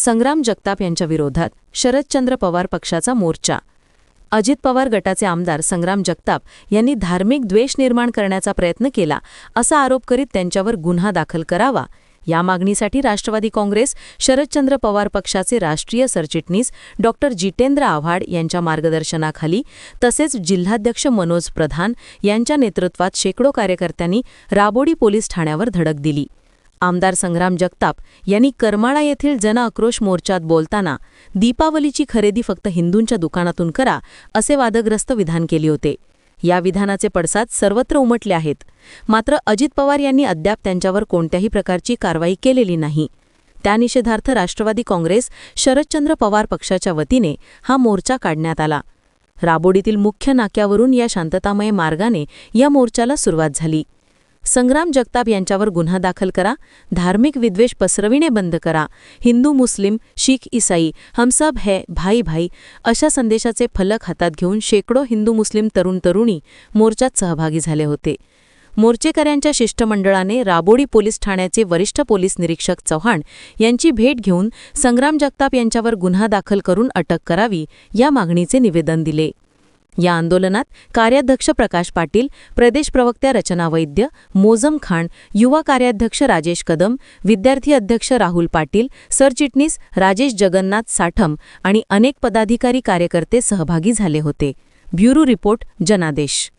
संग्राम जगताप यांच्या विरोधात शरदचंद्र पवार पक्षाचा मोर्चा. अजित पवार गटाचे आमदार संग्राम जगताप यांनी धार्मिक द्वेष निर्माण करण्याचा प्रयत्न केला असा आरोप करीत त्यांच्यावर गुन्हा दाखल करावा. या मागणीसाठी राष्ट्रवादी काँग्रेस शरदचंद्र पवार पक्षाचे राष्ट्रीय सरचिटणीस डॉक्टर जितेंद्र आव्हाड यांच्या मार्गदर्शनाखाली तसेच जिल्हाध्यक्ष मनोज प्रधान यांच्या नेतृत्वात शेकडो कार्यकर्त्यांनी राबोडी पोलीस ठाण्यावर धडक दिली. आमदार संग्राम जगताप यांनी करमाळा येथील जनआक्रोश मोर्चात बोलताना दीपावलीची खरेदी फक्त हिंदूंच्या दुकानातून करा असे वादग्रस्त विधान केले होते. या विधानाचे पडसाद सर्वत्र उमटले आहेत. मात्र अजित पवार यांनी अद्याप त्यांच्यावर कोणत्याही प्रकारची कारवाई केलेली नाही. त्या निषेधार्थ राष्ट्रवादी काँग्रेस शरदचंद्र पवार पक्षाच्या वतीने हा मोर्चा काढण्यात आला. राबोडीतील मुख्य नाक्यावरून या शांततामय मार्गाने या मोर्चाला सुरुवात झाली. संग्राम जगताप यांच्यावर गुन्हा दाखल करा. धार्मिक विद्वेष पसरविणे बंद करा. हिंदू मुस्लिम शीख इसाई हमसब है भाई भाई अशा संदेशाचे फलक हातात घेऊन शेकडो हिंदू मुस्लिम तरुण तरुणी मोर्चात सहभागी झाले होते. मोर्चेकऱ्यांच्या शिष्टमंडळाने राबोडी पोलीस ठाण्याचे वरिष्ठ पोलीस निरीक्षक चव्हाण यांची भेट घेऊन संग्राम जगताप यांच्यावर गुन्हा दाखल करून अटक करावी या मागणीचे निवेदन दिले. या आंदोलनात कार्याध्यक्ष प्रकाश पाटील प्रदेश प्रवक्त्या रचना वैद्य मोजम खान युवा कार्याध्यक्ष राजेश कदम विद्यार्थी अध्यक्ष राहुल पाटील सरचिटणीस राजेश जगन्नाथ साठम आणि अनेक पदाधिकारी कार्यकर्ते सहभागी झाले होते. ब्युरो रिपोर्ट जनादेश.